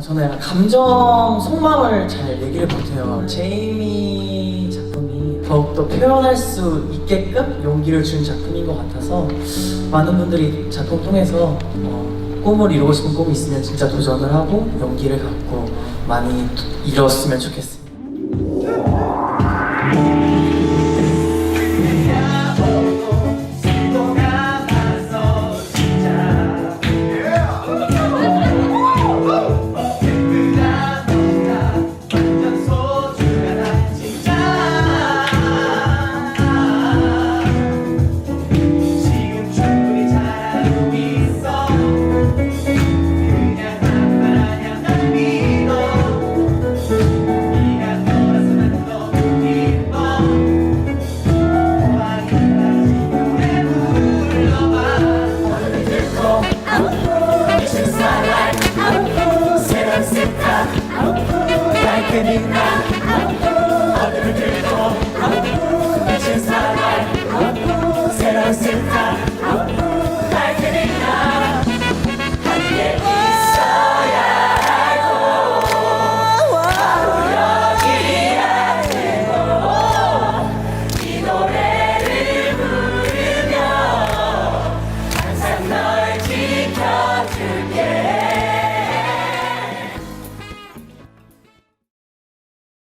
어, 저는 약간 감정 속마음을 잘 얘기를 못해요. 제이미 작품이 더욱더 표현할 수 있게끔 용기를 준 작품인 것 같아서 많은 분들이 작품 통해서 어, 꿈을 이루고 싶은 꿈이 있으면 진짜 도전을 하고 용기를 갖고 많이 이뤘으면 좋겠습니다. Kenina,